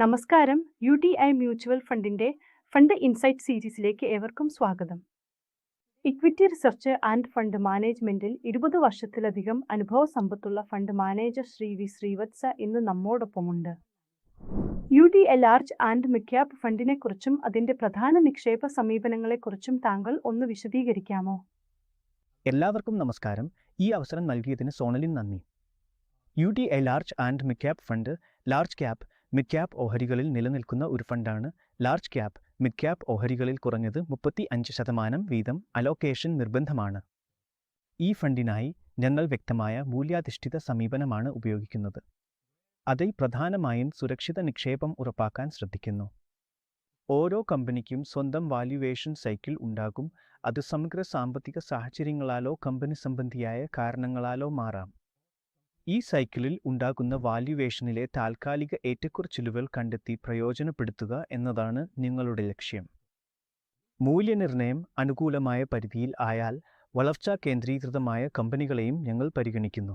നമസ്കാരം. U T I mutual ഫണ്ടിന്റെ fund insight സീരീസിലേക്ക് ഏവർക്കും സ്വാഗതം. ഇക്വിറ്റി റിസർച്ച് ആൻഡ് ഫണ്ട് മാനേജ്മെന്റിൽ ഇരുപത് വർഷത്തിലധികം അനുഭവ സമ്പത്തുള്ള fund manager Shri V. Srivatsa ഇന്ന് നമ്മോടൊപ്പമുണ്ട്. U D A large and mid cap ഫണ്ടിനെ ഫണ്ടിനെക്കുറിച്ചും അതിന്റെ പ്രധാന നിക്ഷേപ സമീപനങ്ങളെക്കുറിച്ചും താങ്കൾ ഒന്ന് വിശദീകരിക്കാമോ? എല്ലാവർക്കും നമസ്കാരം. ഈ അവസരം നൽകിയതിന് സോണലിൻ നന്ദി. U D A large and midcap fund large cap mid cap ഓഹരികളിൽ നിലനിൽക്കുന്ന ഒരു ഫണ്ടാണ് ലാർജ് ക്യാപ്. മിഡ് ക്യാപ് ഓഹരികളിൽ കുറഞ്ഞത് മുപ്പത്തി അഞ്ച് ശതമാനം വീതം അലോക്കേഷൻ നിർബന്ധമാണ്. ഈ ഫണ്ടിനായി ഞങ്ങൾ വ്യക്തമായ മൂല്യാധിഷ്ഠിത സമീപനമാണ് ഉപയോഗിക്കുന്നത്. അതിൽ പ്രധാനമായും സുരക്ഷിത നിക്ഷേപം ഉറപ്പാക്കാൻ ശ്രദ്ധിക്കുന്നു. ഓരോ കമ്പനിക്കും സ്വന്തം വാല്യുവേഷൻ സൈക്കിൾ ഉണ്ടാകും. അത് സമഗ്ര സാമ്പത്തിക സാഹചര്യങ്ങളാലോ കമ്പനി സംബന്ധിയായ കാരണങ്ങളാലോ മാറാം. ഈ സൈക്കിളിൽ ഉണ്ടാകുന്ന വാല്യുവേഷനിലെ താൽക്കാലിക ഏറ്റക്കുറച്ചിലുകൾ കണ്ടെത്തി പ്രയോജനപ്പെടുത്തുക എന്നതാണ് നിങ്ങളുടെ ലക്ഷ്യം. മൂല്യനിർണയം അനുകൂലമായ പരിധിയിൽ ആയാൽ വളർച്ചാ കേന്ദ്രീകൃതമായ കമ്പനികളെയും ഞങ്ങൾ പരിഗണിക്കുന്നു.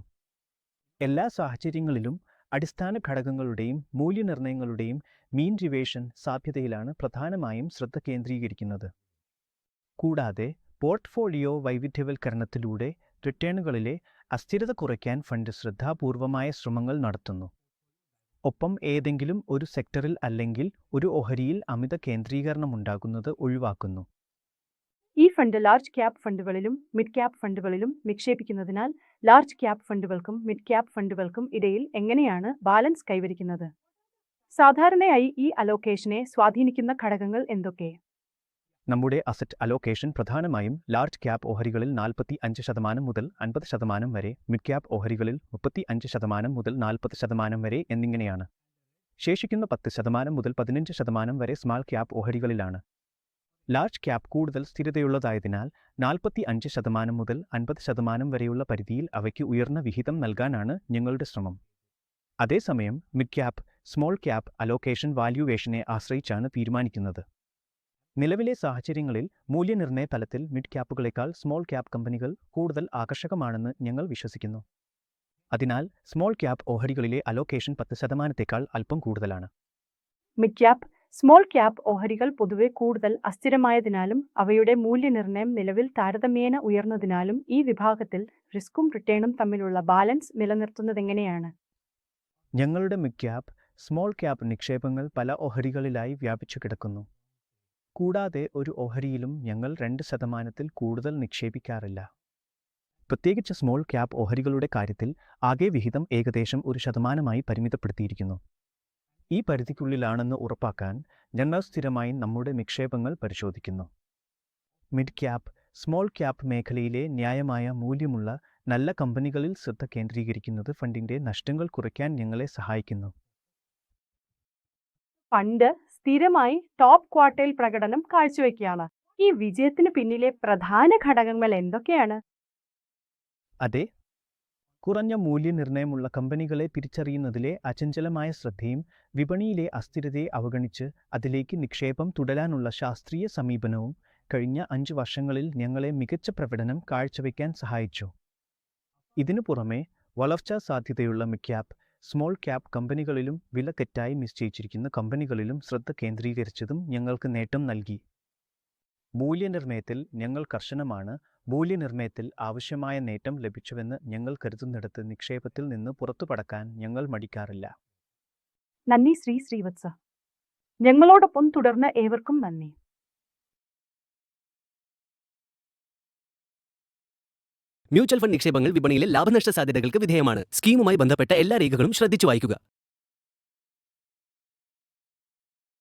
എല്ലാ സാഹചര്യങ്ങളിലും അടിസ്ഥാന ഘടകങ്ങളുടെയും മൂല്യനിർണയങ്ങളുടെയും മീൻ റിവേഷൻ സാധ്യതയിലാണ് പ്രധാനമായും ശ്രദ്ധ കേന്ദ്രീകരിക്കുന്നത്. കൂടാതെ പോർട്ട്ഫോളിയോ വൈവിധ്യവൽക്കരണത്തിലൂടെ റിട്ടേണുകളിലെ അസ്ഥിരത കുറയ്ക്കാൻ ഫണ്ട് ശ്രദ്ധാപൂർവമായ ശ്രമങ്ങൾ നടത്തുന്നു. ഒപ്പം ഏതെങ്കിലും ഒരു സെക്ടറിൽ അല്ലെങ്കിൽ ഒരു ഓഹരിയിൽ അമിത കേന്ദ്രീകരണം ഉണ്ടാകുന്നത് ഒഴിവാക്കുന്നു. ഈ ഫണ്ട് ലാർജ് ക്യാപ് ഫണ്ടുകളിലും മിഡ് ക്യാപ് ഫണ്ടുകളിലും നിക്ഷേപിക്കുന്നതിനാൽ ലാർജ് ക്യാപ് ഫണ്ടുകൾക്കും മിഡ് ക്യാപ് ഫണ്ടുകൾക്കും ഇടയിൽ എങ്ങനെയാണ് ബാലൻസ് കൈവരിക്കുന്നത്? സാധാരണയായി ഈ അലോക്കേഷനെ സ്വാധീനിക്കുന്ന ഘടകങ്ങൾ എന്തൊക്കെ? നമ്മുടെ അസറ്റ് അലോക്കേഷൻ പ്രധാനമായും ലാർജ് ക്യാപ് ഓഹരികളിൽ നാൽപ്പത്തി അഞ്ച് ശതമാനം മുതൽ അൻപത് ശതമാനം വരെ മിഡ് ക്യാപ് ഓഹരികളിൽ മുപ്പത്തി അഞ്ച് ശതമാനം മുതൽ നാൽപ്പത് ശതമാനം വരെ എന്നിങ്ങനെയാണ്. ശേഷിക്കുന്ന പത്ത് ശതമാനം മുതൽ പതിനഞ്ച് ശതമാനം വരെ സ്മാൾ ക്യാപ് ഓഹരികളിലാണ്. ലാർജ് ക്യാപ് കൂടുതൽ സ്ഥിരതയുള്ളതായതിനാൽ നാൽപ്പത്തി അഞ്ച് ശതമാനം മുതൽ അൻപത് ശതമാനം വരെയുള്ള പരിധിയിൽ അവയ്ക്ക് ഉയർന്ന വിഹിതം നൽകാനാണ് ഞങ്ങളുടെ ശ്രമം. അതേസമയം mid cap small cap allocation വാല്യുവേഷനെ ആശ്രയിച്ചാണ് തീരുമാനിക്കുന്നത്. നിലവിലെ സാഹചര്യങ്ങളിൽ മൂല്യനിർണയ തലത്തിൽ മിഡ് ക്യാപ്പുകളേക്കാൾ സ്മോൾ ക്യാപ് കമ്പനികൾ കൂടുതൽ ആകർഷകമാണെന്ന് ഞങ്ങൾ വിശ്വസിക്കുന്നു. അതിനാൽ സ്മോൾ ക്യാപ് ഓഹരികളിലെ അലോക്കേഷൻ പത്ത് ശതമാനത്തേക്കാൾ അല്പം കൂടുതലാണ്. മിഡ് ക്യാപ് സ്മോൾ ക്യാപ് ഓഹരികൾ പൊതുവെ കൂടുതൽ അസ്ഥിരമായതിനാലും അവയുടെ മൂല്യനിർണയം നിലവിൽ താരതമ്യേന ഉയർന്നതിനാലും ഈ വിഭാഗത്തിൽ റിസ്ക്കും റിട്ടേണും തമ്മിലുള്ള ബാലൻസ് നിലനിർത്തുന്നതെങ്ങനെയാണ്? ഞങ്ങളുടെ മിഡ് ക്യാപ് സ്മോൾ ക്യാപ് നിക്ഷേപങ്ങൾ പല ഓഹരികളിലായി വ്യാപിച്ചു കിടക്കുന്നു. കൂടാതെ ഒരു ഓഹരിയിലും ഞങ്ങൾ രണ്ട് ശതമാനത്തിൽ കൂടുതൽ നിക്ഷേപിക്കാറില്ല. പ്രത്യേകിച്ച് സ്മോൾ ക്യാപ് ഓഹരികളുടെ കാര്യത്തിൽ ആകെ വിഹിതം ഏകദേശം ഒരു ശതമാനമായി പരിമിതപ്പെടുത്തിയിരിക്കുന്നു. ഈ പരിധിക്കുള്ളിലാണെന്ന് ഉറപ്പാക്കാൻ ഞങ്ങൾ സ്ഥിരമായി നമ്മുടെ നിക്ഷേപങ്ങൾ പരിശോധിക്കുന്നു. മിഡ് ക്യാപ് സ്മോൾ ക്യാപ് മേഖലയിലെ ന്യായമായ മൂല്യമുള്ള നല്ല കമ്പനികളിൽ ശ്രദ്ധ കേന്ദ്രീകരിക്കുന്നത് ഫണ്ടിന്റെ നഷ്ടങ്ങൾ കുറയ്ക്കാൻ ഞങ്ങളെ സഹായിക്കുന്നു. ഫണ്ട് സ്ഥിരമായി ടോപ്പ് ക്വാർട്ടൈൽ പ്രകടനം കാഴ്ചവെക്കുകയാണ്. ഈ വിജയത്തിന് പിന്നിലെ പ്രധാന ഘടകങ്ങൾ എന്തൊക്കെയാണ്? അതെ. കുറഞ്ഞ മൂല്യനിർണയമുള്ള കമ്പനികളെ തിരിച്ചറിയുന്നതിലെ അചഞ്ചലമായ ശ്രദ്ധയും വിപണിയിലെ അസ്ഥിരതയെ അവഗണിച്ച് അതിലേക്ക് നിക്ഷേപം തുടരാനുള്ള ശാസ്ത്രീയ സമീപനവും കഴിഞ്ഞ അഞ്ച് വർഷങ്ങളിൽ ഞങ്ങളെ മികച്ച പ്രകടനം കാഴ്ചവെക്കാൻ സഹായിച്ചു. ഇതിനു പുറമെ വളർച്ചാ സാധ്യതയുള്ള മിക്യാപ് സ്മോൾ ക്യാപ് കമ്പനികളിലും വില തെറ്റായി നിശ്ചയിച്ചിരിക്കുന്ന കമ്പനികളിലും ശ്രദ്ധ കേന്ദ്രീകരിച്ചതും ഞങ്ങൾക്ക് നേട്ടം നൽകി. മൂല്യനിർണയത്തിൽ ഞങ്ങൾ കർശനമാണ്. മൂല്യനിർണയത്തിൽ ആവശ്യമായ നേട്ടം ലഭിച്ചുവെന്ന് ഞങ്ങൾ കരുതുന്നിടത്ത് നിക്ഷേപത്തിൽ നിന്ന് പുറത്തുപടക്കാൻ ഞങ്ങൾ മടിക്കാറില്ല. നന്ദി ശ്രീ ശ്രീവത്സ. ഞങ്ങളോടൊപ്പം തുടർന്ന് ഏവർക്കും നന്ദി. മ്യൂച്വൽ ഫണ്ട് നിക്ഷേപങ്ങൾ വിപണിയിലെ ലാഭനഷ്ട സാധ്യതകൾക്ക് വിധേയമാണ്. സ്കീമുമായി ബന്ധപ്പെട്ട എല്ലാ രേഖകളും ശ്രദ്ധിച്ചു വായിക്കുക.